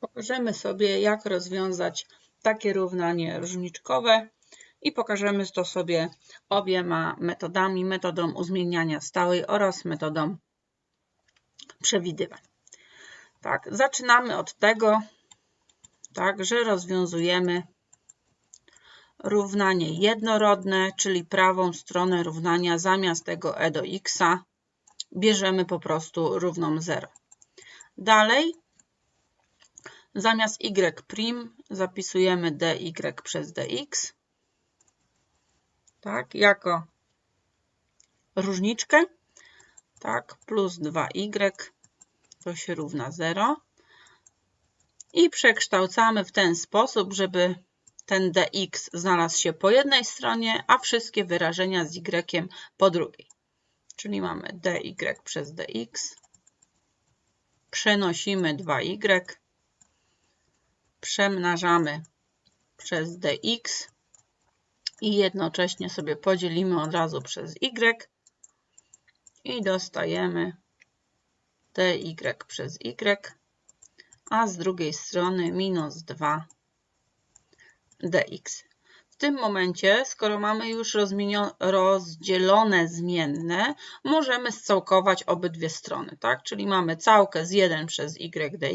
Pokażemy sobie, jak rozwiązać takie równanie różniczkowe i pokażemy to sobie obiema metodami, metodą uzmieniania stałej oraz metodą przewidywań. Tak, zaczynamy od tego, tak, że rozwiązujemy równanie jednorodne, czyli prawą stronę równania zamiast tego e do x bierzemy po prostu równą 0. Dalej zamiast y' zapisujemy dy przez dx tak, jako różniczkę, tak, plus 2y to się równa 0 i przekształcamy w ten sposób, żeby ten dx znalazł się po jednej stronie, a wszystkie wyrażenia z y po drugiej. Czyli mamy dy przez dx, przenosimy 2y, przemnażamy przez dx i jednocześnie sobie podzielimy od razu przez y i dostajemy dy przez y, a z drugiej strony minus 2 dx. W tym momencie, skoro mamy już rozdzielone zmienne, możemy scałkować obydwie strony, tak? Czyli mamy całkę z 1 przez y dy,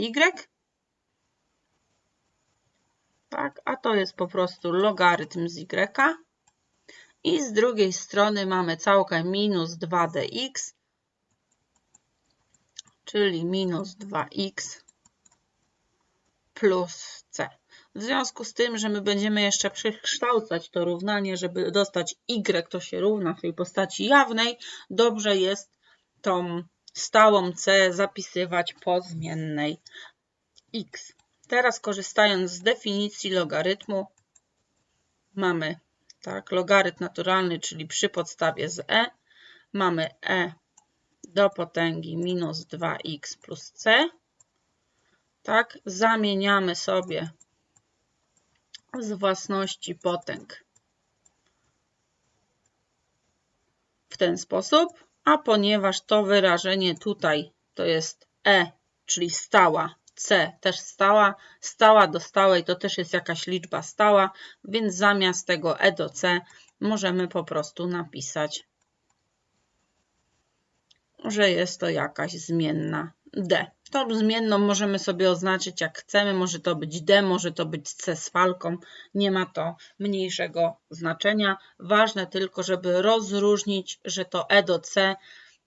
tak? A to jest po prostu logarytm z y. I z drugiej strony mamy całkę minus 2dx, czyli minus 2x plus c. W związku z tym, że my będziemy jeszcze przekształcać to równanie, żeby dostać y, to się równa w tej postaci jawnej, dobrze jest tą stałą c zapisywać po zmiennej x. Teraz korzystając z definicji logarytmu mamy tak, logarytm naturalny, czyli przy podstawie z e, mamy e do potęgi minus 2x plus c. Tak, zamieniamy sobie z własności potęg w ten sposób, a ponieważ to wyrażenie tutaj to jest e, czyli stała, c też stała, stała do stałej to też jest jakaś liczba stała, więc zamiast tego e do c możemy po prostu napisać, że jest to jakaś zmienna d. Tą zmienną możemy sobie oznaczyć jak chcemy, może to być D, może to być C z falką, nie ma to mniejszego znaczenia. Ważne tylko, żeby rozróżnić, że to E do C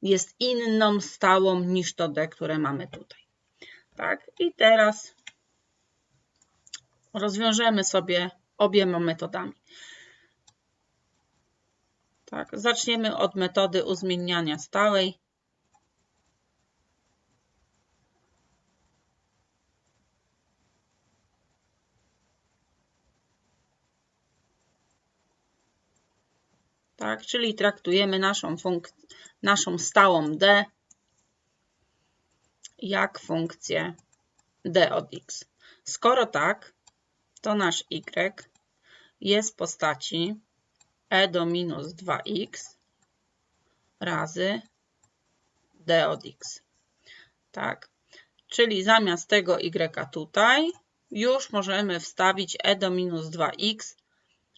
jest inną stałą niż to D, które mamy tutaj. Tak, i teraz rozwiążemy sobie obiema metodami. Tak, zaczniemy od metody uzmieniania stałej. tak? Czyli traktujemy naszą, naszą stałą d jak funkcję d od x. Skoro tak, to nasz y jest w postaci e do minus 2x razy d od x. Tak? Czyli zamiast tego y tutaj już możemy wstawić e do minus 2x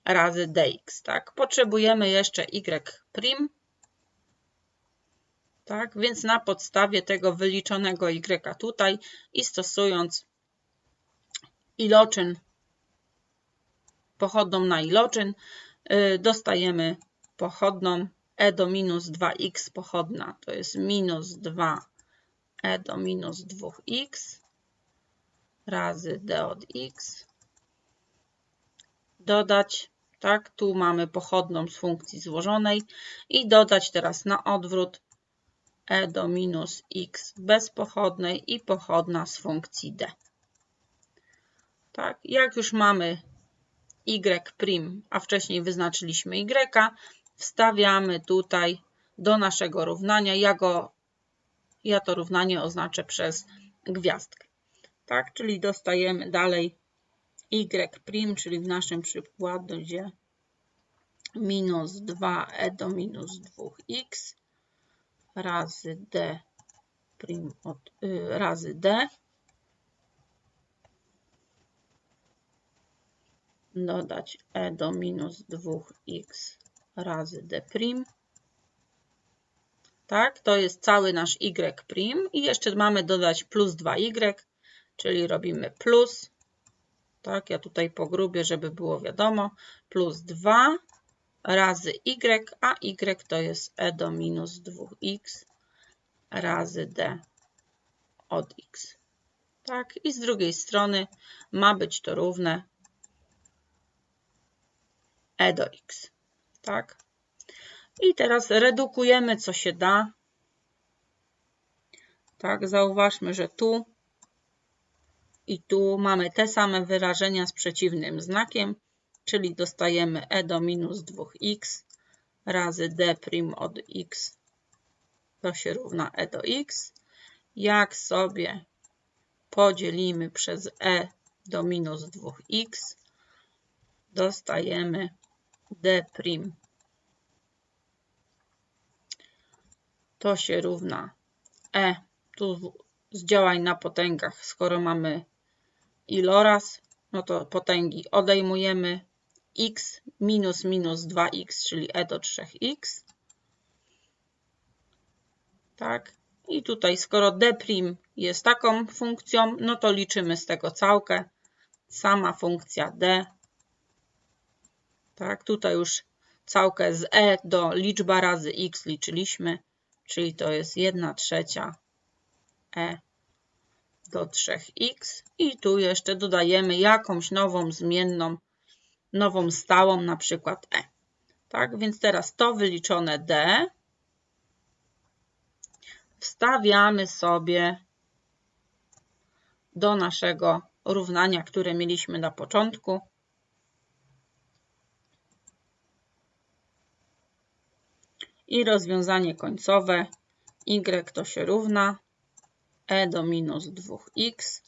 razy dx. Tak? Potrzebujemy jeszcze y', tak? więc na podstawie tego wyliczonego y tutaj i stosując iloczyn pochodną na iloczyn, yy, dostajemy pochodną e do minus 2x pochodna, to jest minus 2 e do minus 2x razy d od x, dodać tak? Tu mamy pochodną z funkcji złożonej i dodać teraz na odwrót e do minus x bez pochodnej i pochodna z funkcji d. Tak, jak już mamy y', a wcześniej wyznaczyliśmy y, wstawiamy tutaj do naszego równania. Ja, go, ja to równanie oznaczę przez gwiazdkę. Tak, czyli dostajemy dalej y', czyli w naszym przykładzie minus 2e do minus 2x razy d prim od, y, razy d dodać e do minus 2x razy d prim tak? To jest cały nasz y prim i jeszcze mamy dodać plus 2y, czyli robimy plus, tak? Ja tutaj pogrubię, żeby było wiadomo, plus 2 razy y, a y to jest e do minus 2x razy d od x. Tak, i z drugiej strony ma być to równe e do x. Tak. I teraz redukujemy, co się da. Tak, zauważmy, że tu i tu mamy te same wyrażenia z przeciwnym znakiem, czyli dostajemy e do minus 2x razy d od x to się równa e do x. Jak sobie podzielimy przez e do minus 2x, dostajemy d. To się równa e, tu z działań na potęgach, skoro mamy iloraz, no to potęgi odejmujemy x minus minus 2x, czyli e do 3x. Tak. I tutaj, skoro d' jest taką funkcją, no to liczymy z tego całkę. Sama funkcja d. Tak, tutaj już całkę z e do liczba razy x liczyliśmy, czyli to jest 1 trzecia e do 3x. I tu jeszcze dodajemy jakąś nową zmienną, nową stałą, na przykład e. Tak, więc teraz to wyliczone d wstawiamy sobie do naszego równania, które mieliśmy na początku. I rozwiązanie końcowe y to się równa e do minus 2x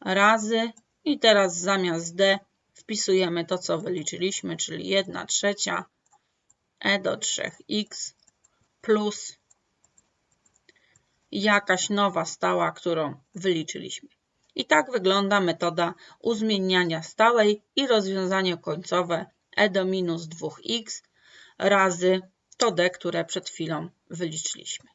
razy i teraz zamiast d wpisujemy to, co wyliczyliśmy, czyli 1 trzecia e do 3x plus jakaś nowa stała, którą wyliczyliśmy. I tak wygląda metoda uzmieniania stałej i rozwiązanie końcowe e do minus 2x razy to d, które przed chwilą wyliczyliśmy.